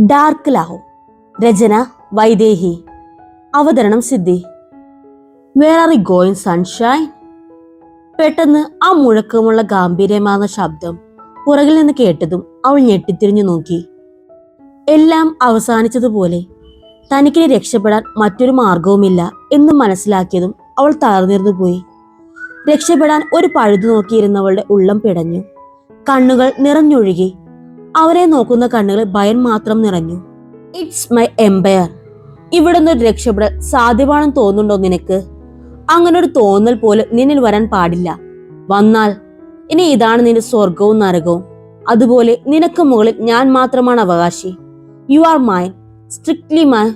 Dark ലാഹു രചന വൈദേഹി അവതരണം Siddhi. Where are we going sunshine പെട്ടെന്ന് ആ മുഴക്കമുള്ള ഗാംഭീര്യമാർന്ന ശബ്ദം പുറകിൽ നിന്ന് കേട്ടതും അവൾ ഞെട്ടിത്തിരിഞ്ഞു നോക്കി. എല്ലാം അവസാനിച്ചതുപോലെ തനിക്കിനെ രക്ഷപ്പെടാൻ മറ്റൊരു മാർഗവുമില്ല എന്ന് മനസ്സിലാക്കിയതും അവൾ തളർന്നിരുന്നു പോയി. രക്ഷപ്പെടാൻ ഒരു പഴുതു നോക്കിയിരുന്നവളുടെ ഉള്ളം പിടഞ്ഞു. കണ്ണുകൾ നിറഞ്ഞൊഴുകി അവരെ നോക്കുന്ന കണ്ണുകൾ ഭയം മാത്രം നിറഞ്ഞു. ഇറ്റ്സ് മൈ എംപയർ ഇവിടെ നിന്നൊരു രക്ഷപ്പെടൽ സാധ്യമാണെന്ന് തോന്നുന്നുണ്ടോ നിനക്ക്? അങ്ങനെ ഒരു തോന്നൽ പോലും നിന്നിൽ വരാൻ പാടില്ല. വന്നാൽ ഇനി ഇതാണ് നിന്റെ സ്വർഗവും നരകവും. അതുപോലെ നിനക്ക് മുകളിൽ ഞാൻ മാത്രമാണ് അവകാശി. You are my strictly my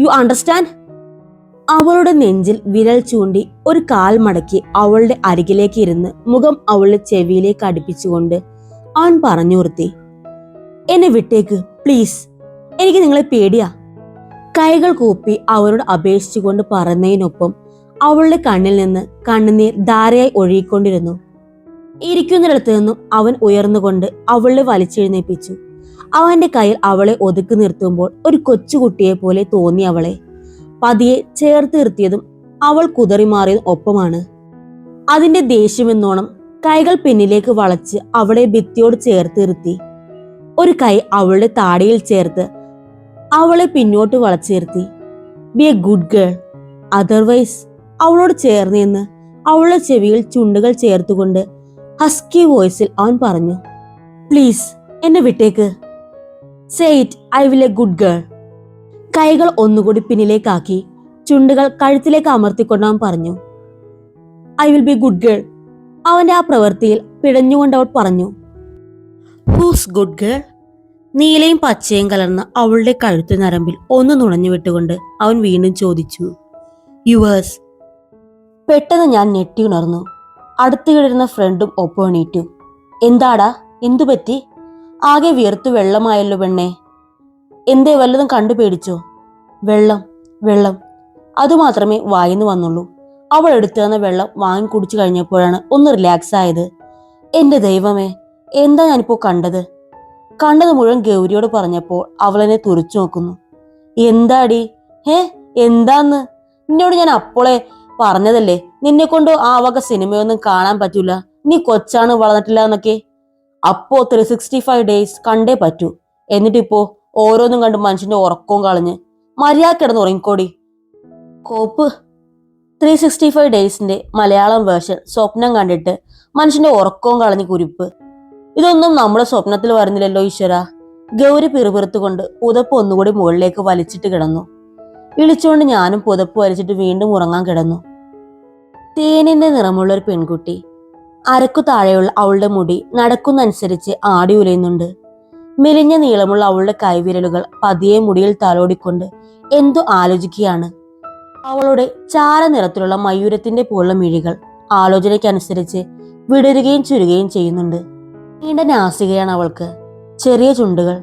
you understand അവളുടെ നെഞ്ചിൽ വിരൽ ചൂണ്ടി ഒരു കാൽ മടക്കി അവളുടെ അരികിലേക്ക് ഇരുന്ന് മുഖം അവളുടെ ചെവിയിലേക്ക് അടുപ്പിച്ചുകൊണ്ട് അവൻ പറഞ്ഞു നിർത്തി എന്നെ വിട്ടേക്ക് പ്ലീസ് എനിക്ക് നിങ്ങളെ പേടിയാ. കൈകൾ കൂപ്പി അവരോട് അപേക്ഷിച്ചുകൊണ്ട് പറഞ്ഞതിനൊപ്പം അവളുടെ കണ്ണിൽ നിന്ന് കണ്ണുനീർ ധാരയായി ഒഴുകിക്കൊണ്ടിരുന്നു. ഇരിക്കുന്നിടത്തു നിന്നും അവൻ ഉയർന്നുകൊണ്ട് അവളെ വലിച്ചെഴുന്നേപ്പിച്ചു. അവന്റെ കയ്യിൽ അവളെ ഒതുക്കി നിർത്തുമ്പോൾ ഒരു കൊച്ചുകുട്ടിയെ പോലെ തോന്നി അവളെ. പതിയെ ചേർത്ത് നിർത്തിയതും അവൾ കുതറിമാറിയതും ഒപ്പമാണ്. അതിന്റെ ദേഷ്യമെന്നോണം കൈകൾ പിന്നിലേക്ക് വളച്ച് അവളെ ഭിത്തിയോട് ചേർത്ത് നിർത്തി. ഒരു കൈ അവളുടെ താടിയിൽ ചേർത്ത് അവളെ പിന്നോട്ട് വളച്ചേർത്തി. Be a good girl otherwise അവളോട് ചേർന്ന് നിന്ന് അവളുടെ ചെവിയിൽ ചുണ്ടുകൾ ചേർത്തുകൊണ്ട് ഹസ്കി വോയിസിൽ അവൻ പറഞ്ഞു പ്ലീസ് എന്നെ വിട്ടേക്ക്. Said I will a good girl കൈകൾ ഒന്നുകൂടി പിന്നിലേക്കാക്കി ചുണ്ടുകൾ കഴുത്തിലേക്ക് അമർത്തിക്കൊണ്ട് അവൻ പറഞ്ഞു I will be good girl അവന്റെ ആ പ്രവൃത്തിയിൽ പിഴഞ്ഞുകൊണ്ട് അവൾ പറഞ്ഞു ഹൂസ് ഗുഡ് ഗേൾ നീലയും പച്ചയും കലർന്ന അവളുടെ കഴുത്തു നരമ്പിൽ ഒന്ന് നുണഞ്ഞു വിട്ടുകൊണ്ട് അവൻ വീണ്ടും ചോദിച്ചു യുവേഴ്സ് പെട്ടെന്ന് ഞാൻ ഞെട്ടി ഉണർന്നു. അടുത്ത് കിടരുന്ന ഫ്രണ്ടും ഒപ്പണീറ്റു എന്താടാ? എന്തു പറ്റി? ആകെ വിയർത്തു വെള്ളമായല്ലോ പെണ്ണേ. എന്തേ വല്ലതും കണ്ടു പേടിച്ചോ വെള്ളം. വെള്ളം അതുമാത്രമേ വായിന്ന് വന്നുള്ളൂ. അവൾ എടുത്തു തന്ന വെള്ളം വാങ്ങി കുടിച്ചു കഴിഞ്ഞപ്പോഴാണ് ഒന്ന് റിലാക്സ് ആയത് എന്റെ ദൈവമേ എന്താ ഞാനിപ്പോ കണ്ടത്? കണ്ടത് മുഴുവൻ ഗൗരിയോട് പറഞ്ഞപ്പോൾ അവൾ എന്നെ തുറച്ചു നോക്കുന്നു. എന്താടി? ഏ എന്താന്ന്? നിന്നോട് ഞാൻ അപ്പോളെ പറഞ്ഞതല്ലേ? നിന്നെ കൊണ്ട് ആ വക സിനിമയൊന്നും കാണാൻ പറ്റൂല. നീ കൊച്ചാണ് വളർന്നിട്ടില്ല എന്നൊക്കെ. അപ്പോ ത്രീ സിക്സ്റ്റി ഫൈവ് ഡേയ്സ് കണ്ടേ പറ്റൂ. എന്നിട്ടിപ്പോ ഓരോന്നും കണ്ട് മനുഷ്യന്റെ ഉറക്കവും കളഞ്ഞ് മര്യാദ കിടന്ന് ഉറങ്ങിക്കോടി. കോപ്പ് ത്രീ സിക്സ്റ്റി ഫൈവ് ഡേയ്സിന്റെ മലയാളം വേർഷൻ സ്വപ്നം കണ്ടിട്ട് മനുഷ്യന്റെ ഉറക്കവും കളഞ്ഞ് കുരിപ്പ്. ഇതൊന്നും നമ്മുടെ സ്വപ്നത്തിൽ വരുന്നില്ലല്ലോ ഈശ്വര. ഗൗരി പിറുപിറുത്തുകൊണ്ട് പുതപ്പ് ഒന്നുകൂടി മുകളിലേക്ക് വലിച്ചിട്ട് കിടന്നു. ഇളിച്ചുകൊണ്ട് ഞാനും പുതപ്പ് വലിച്ചിട്ട് വീണ്ടും ഉറങ്ങാൻ കിടന്നു. തേനിന്റെ നിറമുള്ള ഒരു പെൺകുട്ടി. അരക്കു താഴെയുള്ള അവളുടെ മുടി നടക്കുന്നനുസരിച്ച് ആടി ഉലയുന്നുണ്ട്. മെലിഞ്ഞ നീളമുള്ള അവളുടെ കൈവിരലുകൾ പതിയെ മുടിയിൽ തലോടിക്കൊണ്ട് എന്തോ ആലോചിക്കുകയാണ്. അവളുടെ ചാര നിറത്തിലുള്ള മയൂരത്തിന്റെ പോലുള്ള മിഴികൾ ആലോചനയ്ക്കനുസരിച്ച് വിടരുകയും ചുരുകയും ചെയ്യുന്നുണ്ട്. നീണ്ട നാസികയാണ് അവൾക്ക്. ചെറിയ ചുണ്ടുകൾ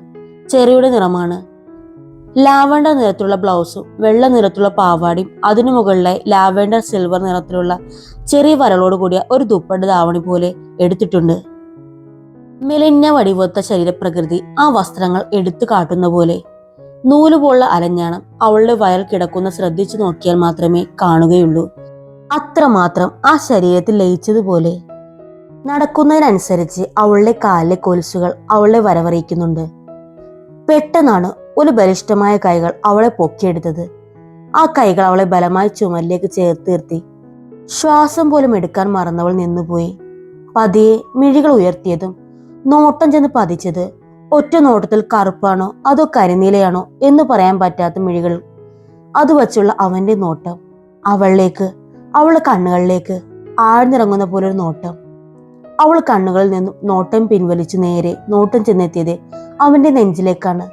ചെറിയുടെ നിറമാണ്. ലാവണ്ടർ നിറത്തിലുള്ള ബ്ലൗസും വെള്ള നിറത്തിലുള്ള പാവാടിയും അതിനു മുകളിലെ ലാവണ്ടർ സിൽവർ നിറത്തിലുള്ള ചെറിയ വരളോട് കൂടിയ ഒരു ദുപ്പട്ട ദാവണി പോലെ എടുത്തിട്ടുണ്ട്. മെലിഞ്ഞ വടിവൊത്ത ശരീരപ്രകൃതി ആ വസ്ത്രങ്ങൾ എടുത്തു കാട്ടുന്ന പോലെ. നൂലുപോലുള്ള അരഞ്ഞാണം അവളുടെ വയൽ കിടക്കുന്ന ശ്രദ്ധിച്ചു നോക്കിയാൽ മാത്രമേ കാണുകയുള്ളൂ. അത്രമാത്രം ആ ശരീരത്തിൽ ലയിച്ചതുപോലെ. നടക്കുന്നതിനനുസരിച്ച് അവളുടെ കാലിലെ കൊലുസുകൾ അവളെ വരവറിയിക്കുന്നുണ്ട്. പെട്ടെന്നാണ് ഒരു ബലിഷ്ഠമായ കൈകൾ അവളെ പൊക്കിയെടുത്തത്. ആ കൈകൾ അവളെ ബലമായി ചുമലിലേക്ക് ചേർത്ത് നിർത്തി ശ്വാസം പോലും എടുക്കാൻ മറന്നവൾ നിന്നുപോയി. പതിയെ മിഴികൾ ഉയർത്തിയതും നോട്ടം ചെന്ന് പതിച്ചത് ഒറ്റ നോട്ടത്തിൽ കറുപ്പാണോ അതോ കരിനീലയാണോ എന്ന് പറയാൻ പറ്റാത്ത മിഴികൾ. അത് വച്ചുള്ള അവന്റെ നോട്ടം. അവളിലേക്ക് അവളുടെ കണ്ണുകളിലേക്ക് ആഴ്ന്നിറങ്ങുന്ന പോലൊരു നോട്ടം. അവൾ കണ്ണുകളിൽ നിന്നും നോട്ടം പിൻവലിച്ചു നേരെ നോട്ടം ചെന്നെത്തിയത് അവന്റെ നെഞ്ചിലേക്കാണ്.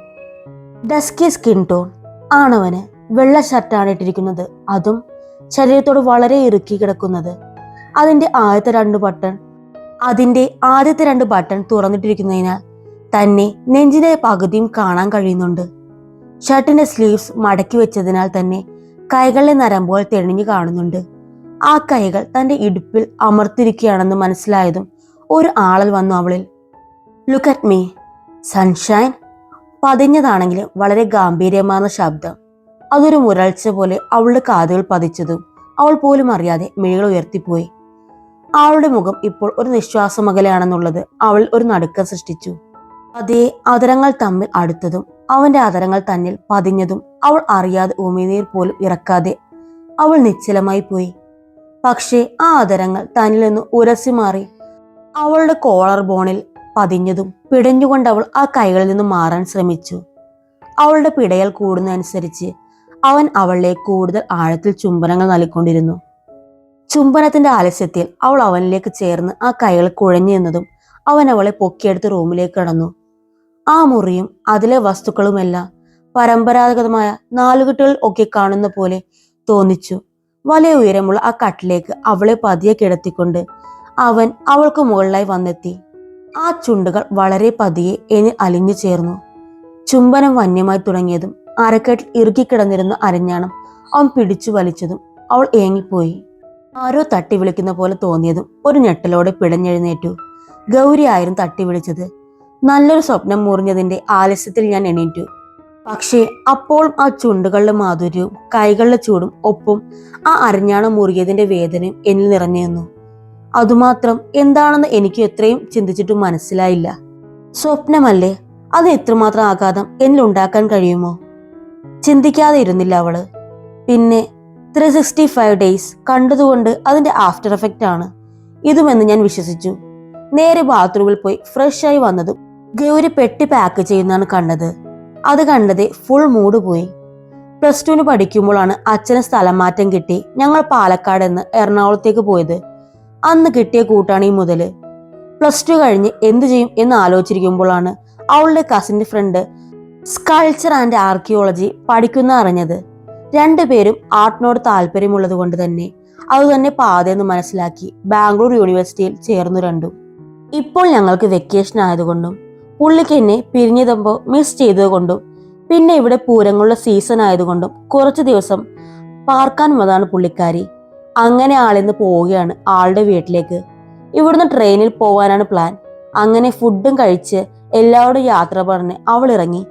ഡസ്കി സ്കിൻ ടോൺ ആണവന് വെള്ള ഷർട്ടാണ് ഇട്ടിരിക്കുന്നത്. അതും ശരീരത്തോട് വളരെ ഇറുക്കി കിടക്കുന്നത്. അതിന്റെ ആദ്യത്തെ രണ്ട് ബട്ടൺ അതിന്റെ ആദ്യത്തെ രണ്ട് ബട്ടൺ തുറന്നിട്ടിരിക്കുന്നതിനാൽ തന്നെ നെഞ്ചിന്റെ പകുതിയും കാണാൻ കഴിയുന്നുണ്ട്. ഷർട്ടിന്റെ സ്ലീവ്സ് മടക്കി വെച്ചതിനാൽ തന്നെ കൈകളിലെ നരമ്പുകൾ തെളിഞ്ഞു കാണുന്നുണ്ട്. ആ കൈകൾ തന്റെ ഇടുപ്പിൽ അമർത്തിരിക്കുകയാണെന്ന് മനസ്സിലായതും ഒരു ആളൽ വന്നു അവളിൽ. ലുക്ക് അറ്റ് മീ സൺഷൈൻ പതിഞ്ഞതാണെങ്കിലും വളരെ ഗാംഭീര്യമാർന്ന ശബ്ദം. അതൊരു മുരൾച്ച പോലെ അവളുടെ കാതുകൾ പതിച്ചതും അവൾ പോലും അറിയാതെ മിഴികൾ ഉയർത്തിപ്പോയി. അവളുടെ മുഖം ഇപ്പോൾ ഒരു നിശ്വാസമകലെയാണെന്നുള്ളത് അവൾ ഒരു നടുക്കം സൃഷ്ടിച്ചു. അതേ അതരങ്ങൾ തമ്മിൽ അടുത്തതും അവന്റെ അതരങ്ങൾ തന്നിൽ പതിഞ്ഞതും അവൾ അറിയാതെ ഉമിനീർ പോലും ഇറക്കാതെ അവൾ നിശ്ചലമായി പോയി. പക്ഷേ ആ ആദരങ്ങൾ തന്നിൽ നിന്ന് ഉരസി മാറി. അവളുടെ കോളർ ബോണിൽ പതിഞ്ഞതും പിടഞ്ഞുകൊണ്ട് അവൾ ആ കൈകളിൽ നിന്ന് മാറാൻ ശ്രമിച്ചു. അവളുടെ പിടയൽ കൂടുന്നതനുസരിച്ച് അവൻ അവളെ കൂടുതൽ ആഴത്തിൽ ചുംബനങ്ങൾ നൽകിക്കൊണ്ടിരുന്നു. ചുംബനത്തിന്റെ ആലസ്യത്തിൽ അവൾ അവനിലേക്ക് ചേർന്ന് ആ കൈകൾ കുഴഞ്ഞു എന്നതും അവൻ അവളെ പൊക്കിയെടുത്ത് റൂമിലേക്ക് കടന്നു. ആ മുറിയും അതിലെ വസ്തുക്കളുമെല്ലാം പരമ്പരാഗതമായ നാലുകെട്ടുകൾ ഒക്കെ കാണുന്ന പോലെ തോന്നിച്ചു. വലിയ ഉയരമുള്ള ആ കട്ടിലേക്ക് അവളെ പതിയെ കിടത്തിക്കൊണ്ട് അവൻ അവൾക്ക് മുകളിലായി വന്നെത്തി. ആ ചുണ്ടുകൾ വളരെ പതിയെ എന്നിൽ അലിഞ്ഞു ചേർന്നു. ചുംബനം വന്യമായി തുടങ്ങിയതും അരക്കെട്ടിൽ ഇറുകിക്കിടന്നിരുന്ന അരഞ്ഞാണം അവൻ പിടിച്ചു വലിച്ചതും അവൾ ഏങ്ങിപ്പോയി. ആരോ തട്ടി വിളിക്കുന്ന പോലെ തോന്നിയതും ഒരു ഞെട്ടലോടെ പിടഞ്ഞെഴുന്നേറ്റു. ഗൗരി ആയിരുന്നു തട്ടി വിളിച്ചത്. നല്ലൊരു സ്വപ്നം മുറിഞ്ഞതിന്റെ ആലസ്യത്തിൽ ഞാൻ എണീറ്റു. പക്ഷേ അപ്പോഴും ആ ചുണ്ടുകളുടെ മാധുര്യവും കൈകളുടെ ചൂടും ഒപ്പം ആ അരഞ്ഞാണം മുറിയതിന്റെ വേദനയും എന്നിൽ നിറഞ്ഞു നിന്നു. അതുമാത്രം എന്താണെന്ന് എനിക്ക് എത്രയും ചിന്തിച്ചിട്ടും മനസ്സിലായില്ല. സ്വപ്നമല്ലേ? അത് എത്രമാത്രം ആഘാതം എന്നിൽ ഉണ്ടാക്കാൻ കഴിയുമോ? ചിന്തിക്കാതെ ഇരുന്നില്ല അവൾ. പിന്നെ ത്രീ സിക്സ്റ്റി ഫൈവ് ഡേയ്സ് കണ്ടതുകൊണ്ട് അതിന്റെ ആഫ്റ്റർ എഫക്റ്റ് ആണ്. ഇതുമെന്ന് ഞാൻ വിശ്വസിച്ചു. നേരെ ബാത്റൂമിൽ പോയി ഫ്രഷ് ആയി വന്നതും ഗൗരി പെട്ടി പാക്ക് ചെയ്യുന്നതാണ് കണ്ടത്. അത് കണ്ടത് ഫുൾ മൂഡ് പോയി. പ്ലസ് ടുവിന് പഠിക്കുമ്പോഴാണ് അച്ഛന് സ്ഥലം മാറ്റം കിട്ടി. ഞങ്ങൾ പാലക്കാട് നിന്ന് എറണാകുളത്തേക്ക് പോയത്. അന്ന് കിട്ടിയ കൂട്ടാണ് ഈ മുതൽ. പ്ലസ് ടു കഴിഞ്ഞ് എന്തു ചെയ്യും എന്ന് ആലോചിച്ചിരിക്കുമ്പോഴാണ് അവളുടെ കസിന്റെ ഫ്രണ്ട് സ്കൾച്ചർ ആൻഡ് ആർക്കിയോളജി പഠിക്കുന്ന അറിഞ്ഞത്. രണ്ടുപേരും ആർട്ടിനോട് താല്പര്യമുള്ളത് കൊണ്ട് തന്നെ. അതുതന്നെ പാതയെന്ന് മനസ്സിലാക്കി ബാംഗ്ലൂർ യൂണിവേഴ്സിറ്റിയിൽ ചേർന്നു രണ്ടും. ഇപ്പോൾ ഞങ്ങൾക്ക് വെക്കേഷൻ ആയതുകൊണ്ടും പുള്ളിക്ക് എന്നെ പിരിഞ്ഞതുമ്പോൾ മിസ് ചെയ്തതുകൊണ്ടും പിന്നെ ഇവിടെ പൂരങ്ങളുടെ സീസൺ ആയതുകൊണ്ടും കുറച്ച് ദിവസം പാർക്കാൻ വന്നതാണ് പുള്ളിക്കാരി. അങ്ങനെ ആളിന്ന് പോവുകയാണ് ആളുടെ വീട്ടിലേക്ക്. ഇവിടുന്ന് ട്രെയിനിൽ പോവാനാണ് പ്ലാൻ അങ്ങനെ ഫുഡും കഴിച്ച് എല്ലാവരോടും യാത്ര പറഞ്ഞ് അവൾ ഇറങ്ങി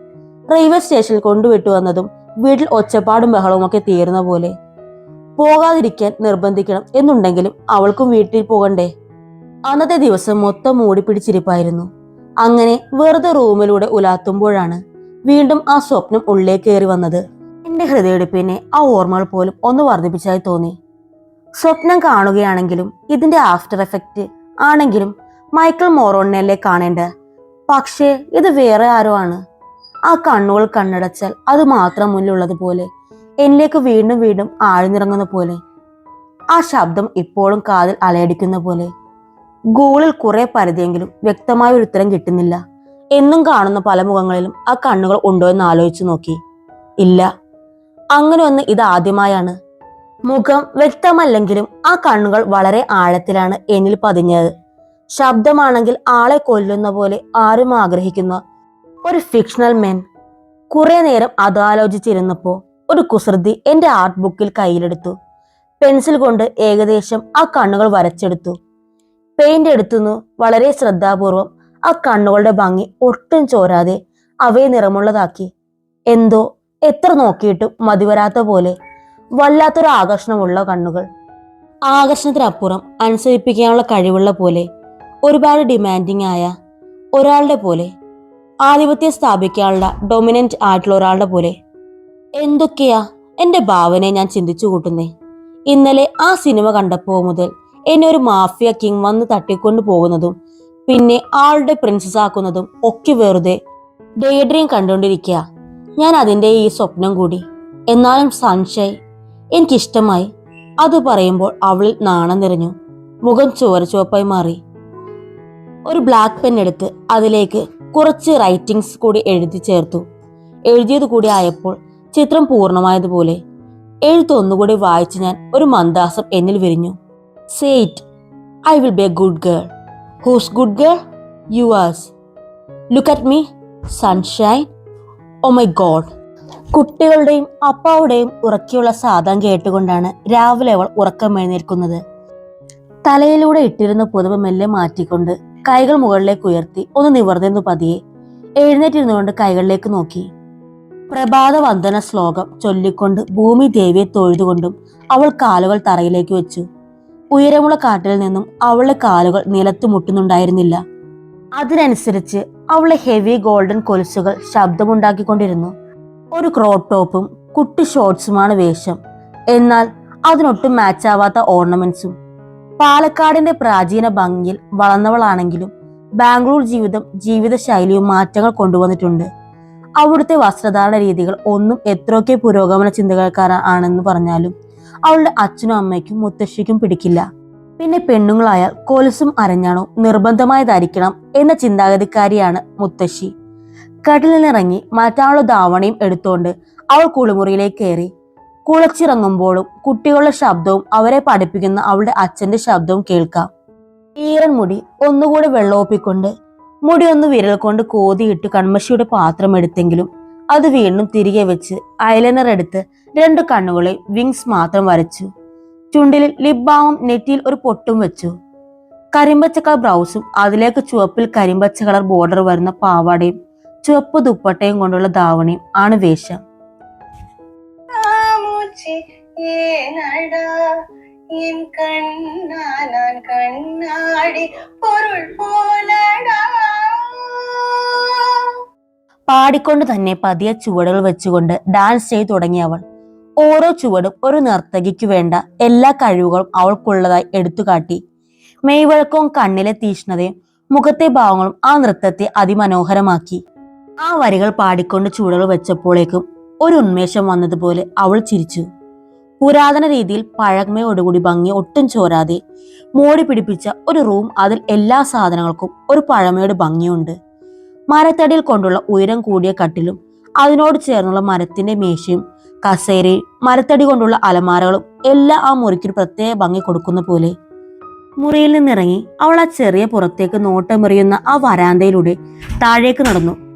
റെയിൽവേ സ്റ്റേഷനിൽ കൊണ്ടുവിട്ടു വന്നതും വീട്ടിൽ ഒച്ചപ്പാടും ബഹളവും ഒക്കെ തീർന്ന പോലെ. പോകാതിരിക്കാൻ നിർബന്ധിക്കണം എന്നുണ്ടെങ്കിലും അവൾക്കും വീട്ടിൽ പോകണ്ടേ? അന്നത്തെ ദിവസം മൊത്തം മൂടി പിടിച്ചിരിപ്പായിരുന്നു. അങ്ങനെ വെറുതെ റൂമിലൂടെ ഉലാത്തുമ്പോഴാണ് വീണ്ടും ആ സ്വപ്നം ഉള്ളിലേക്ക് കയറി വന്നത്. എന്റെ ഹൃദയടുപ്പിനെ ആ ഓർമ്മകൾ പോലും ഒന്ന് വർദ്ധിപ്പിച്ചായി തോന്നി. സ്വപ്നം കാണുകയാണെങ്കിലും ഇതിന്റെ ആഫ്റ്റർ എഫക്റ്റ് ആണെങ്കിലും മൈക്കിൾ മോറോണിനല്ലേ കാണേണ്ട? പക്ഷേ ഇത് വേറെ ആരോ ആണ്. ആ കണ്ണുകൾ കണ്ണടച്ചാൽ അത് മാത്രം മുന്നിലുള്ളത് പോലെ എന്നിലേക്ക് വീണ്ടും വീണ്ടും ആഴ്ന്നിറങ്ങുന്ന പോലെ ആ ശബ്ദം ഇപ്പോഴും കാതിൽ അലയടിക്കുന്ന പോലെ ഗൂഗിളിൽ കുറെ പരതിയെങ്കിലും വ്യക്തമായ ഒരു ഉത്തരം കിട്ടുന്നില്ല. എന്നും കാണുന്ന പല മുഖങ്ങളിലും ആ കണ്ണുകൾ ഉണ്ടോ എന്ന് ആലോചിച്ചു നോക്കി. ഇല്ല. അങ്ങനെ ഒന്ന് ഇത് ആദ്യമായാണ്. മുഖം വ്യക്തമല്ലെങ്കിലും ആ കണ്ണുകൾ വളരെ ആഴത്തിലാണ് എന്നിൽ പതിഞ്ഞത്. ശബ്ദമാണെങ്കിൽ ആളെ കൊല്ലുന്ന പോലെ ആരും ആഗ്രഹിക്കുന്ന ഒരു ഫിക്ഷണൽ മെൻ കുറെ നേരം അതാലോചിച്ചിരുന്നപ്പോ ഒരു കുസൃതി എന്റെ ആർട്ട് ബുക്കിൽ കയ്യിലെടുത്തു. പെൻസിൽ കൊണ്ട് ഏകദേശം ആ കണ്ണുകൾ വരച്ചെടുത്തു. പെയിന്റ് എടുത്തുന്നു വളരെ ശ്രദ്ധാപൂർവം ആ കണ്ണുകളുടെ ഭംഗി ഒട്ടും ചോരാതെ അവയെ നിറമുള്ളതാക്കി. എന്തോ എത്ര നോക്കിയിട്ടും മതിവരാത്ത പോലെ വല്ലാത്തൊരു ആകർഷണമുള്ള കണ്ണുകൾ. ആകർഷണത്തിനപ്പുറം അനുസരിപ്പിക്കാനുള്ള കഴിവുള്ള പോലെ ഒരുപാട് ഡിമാൻഡിങ് ആയ ഒരാളുടെ പോലെ ആധിപത്യം സ്ഥാപിക്കാനുള്ള ഡൊമിനന്റ് ആയിട്ടുള്ള ഒരാളുടെ പോലെ. എന്തൊക്കെയാ എന്റെ ഭാവനയെ ഞാൻ ചിന്തിച്ചു കൂട്ടുന്നേ? ഇന്നലെ ആ സിനിമ കണ്ടപ്പോൾ മുതൽ എന്നെ ഒരു മാഫിയ കിങ് വന്ന് തട്ടിക്കൊണ്ടു പോകുന്നതും പിന്നെ ആളുടെ പ്രിൻസസ് ആക്കുന്നതും ഒക്കെ വെറുതെ ഡേ ഡ്രീം കണ്ടുകൊണ്ടിരിക്കുക. ഞാൻ അതിന്റെ ഈ സ്വപ്നം കൂടി. എന്നാലും സൺഷൈ എനിക്കിഷ്ടമായി. അത് പറയുമ്പോൾ അവളിൽ നാണം നിറഞ്ഞു. മുഖം ചോര ചുവപ്പായി മാറി. ഒരു ബ്ലാക്ക് പെൻ എടുത്ത് അതിലേക്ക് കുറച്ച് റൈറ്റിംഗ്സ് കൂടി എഴുതി ചേർത്തു. എഴുതിയത് കൂടി ആയപ്പോൾ ചിത്രം പൂർണമായതുപോലെ. എഴുത്തൊന്നുകൂടി വായിച്ച് ഞാൻ ഒരു മന്ദാസം എന്നിൽ വിരിഞ്ഞു. Said I will be a good girl who's good girl you as look at me sunshine oh my god കുട്ടികളുടെയും അപ്പാവുടെയും ഉറക്കിയുള്ള സാധം കേട്ടുകൊണ്ടാണ് രാവിലെ അവൾ ഉറക്കം എഴുന്നേൽക്കുന്നത്. തലയിലൂടെ ഇട്ടിരുന്ന പുതവ് മെല്ലെ മാറ്റിക്കൊണ്ട് കൈകൾ മുകളിലേക്ക് ഉയർത്തി ഒന്ന് നിവർന്നിരുന്നു പതിയെ. എഴുന്നേറ്റിരുന്നുകൊണ്ട് കൈകളിലേക്ക് നോക്കി. പ്രഭാത വന്ദന ശ്ലോകം ചൊല്ലിക്കൊണ്ട് ഭൂമി ദേവിയെ തൊഴുതുകൊണ്ടും അവൾ കാലുകൾ തറയിലേക്ക് വെച്ചു. ഉയരമുള്ള കാട്ടിൽ നിന്നും അവളുടെ കാലുകൾ നിലത്ത് മുട്ടുന്നുണ്ടായിരുന്നില്ല. അതിനനുസരിച്ച് അവളെ ഹെവി ഗോൾഡൻ കൊലുസുകൾ ശബ്ദമുണ്ടാക്കിക്കൊണ്ടിരുന്നു. ഒരു ക്രോപ്പ് ടോപ്പും കുട്ടി ഷോർട്സുമാണ് വേഷം. എന്നാൽ അതിനൊട്ടും മാച്ചാവാത്ത ഓർണമെന്റ്സും പാലക്കാടിന്റെ പ്രാചീന ഭംഗിയിൽ വളർന്നവളാണെങ്കിലും ബാംഗ്ലൂർ ജീവിതം ജീവിതശൈലിയും മാറ്റങ്ങൾ കൊണ്ടുവന്നിട്ടുണ്ട്. അവിടുത്തെ വസ്ത്രധാരണ രീതികൾ ഒന്നും എത്രയൊക്കെ പുരോഗമന ചിന്തകൾക്കാരാണെന്ന് പറഞ്ഞാലും അവളുടെ അച്ഛനും അമ്മയ്ക്കും മുത്തശ്ശിക്കും പിടിക്കില്ല. പിന്നെ പെണ്ണുങ്ങളായാൽ കൊലുസും അരഞ്ഞാണോ നിർബന്ധമായി ധരിക്കണം എന്ന ചിന്താഗതിക്കാരിയാണ് മുത്തശ്ശി. കടലിലിറങ്ങി മറ്റാളുടെ ധാവണയും എടുത്തുകൊണ്ട് അവൾ കുളിമുറിയിലേക്ക് കയറി. കുളച്ചിറങ്ങുമ്പോഴും കുട്ടികളുടെ ശബ്ദവും അവരെ പഠിപ്പിക്കുന്ന അവളുടെ അച്ഛന്റെ ശബ്ദവും കേൾക്കാം. ഈറൻ മുടി ഒന്നുകൂടി വെള്ളമൊപ്പിക്കൊണ്ട് മുടി ഒന്ന് വിരൽ കൊണ്ട് കോതിയിട്ട് കൺമഷിയുടെ പാത്രം എടുത്തെങ്കിലും അത് വീണ്ടും തിരികെ വെച്ച് ഐലൈനർ എടുത്ത് രണ്ട് കണ്ണുകളിൽ വിങ്സ് മാത്രം വരച്ചു. ചുണ്ടിൽ ലിപ് നെറ്റിയിൽ ഒരു പൊട്ടും വെച്ചു. കരിമ്പച്ച കളർ ബ്ലൗസും അതിലേക്ക് ചുവപ്പിൽ കരിമ്പച്ച കളർ ബോർഡർ വരുന്ന പാവാടയും ചുവപ്പ് ദുപ്പട്ടയും കൊണ്ടുള്ള ധാവണിയും ആണ് വേഷം. കണ്ണാടി പൊരുൾ என் പാടിക്കൊണ്ട് തന്നെ പതിയെ ചുവടുകൾ വെച്ചുകൊണ്ട് ഡാൻസ് ചെയ്തു തുടങ്ങിയ അവൾ. ഓരോ ചുവടും ഒരു നർത്തകിക്ക് വേണ്ട എല്ലാ കഴിവുകളും അവൾക്കുള്ളതായി എടുത്തു കാട്ടി മെയ്വഴക്കവും കണ്ണിലെ തീഷ്ണതയും മുഖത്തെ ഭാവങ്ങളും ആ നൃത്തത്തെ അതിമനോഹരമാക്കി. ആ വരികൾ പാടിക്കൊണ്ട് ചുവടുകൾ വെച്ചപ്പോഴേക്കും ഒരു ഉന്മേഷം വന്നതുപോലെ അവൾ ചിരിച്ചു. പുരാതന രീതിയിൽ പഴമയോടുകൂടി ഭംഗി ഒട്ടും ചോരാതെ മോടി പിടിപ്പിച്ച ഒരു റൂം അതിൽ എല്ലാ സാധനങ്ങൾക്കും ഒരു പഴമയുടെ ഭംഗിയുണ്ട്. മരത്തടിയിൽ കൊണ്ടുള്ള ഉയരം കൂടിയ കട്ടിലും അതിനോട് ചേർന്നുള്ള മരത്തിന്റെ മേശയും കസേരയും മരത്തടി കൊണ്ടുള്ള അലമാരകളും എല്ലാം ആ മുറിക്കൊരു പ്രത്യേക ഭംഗി കൊടുക്കുന്ന പോലെ. മുറിയിൽ നിന്നിറങ്ങി അവൾ ആ ചെറിയ പുറത്തേക്ക് നോട്ടമെറിയുന്ന ആ വരാന്തയിലൂടെ താഴേക്ക് നടന്നു.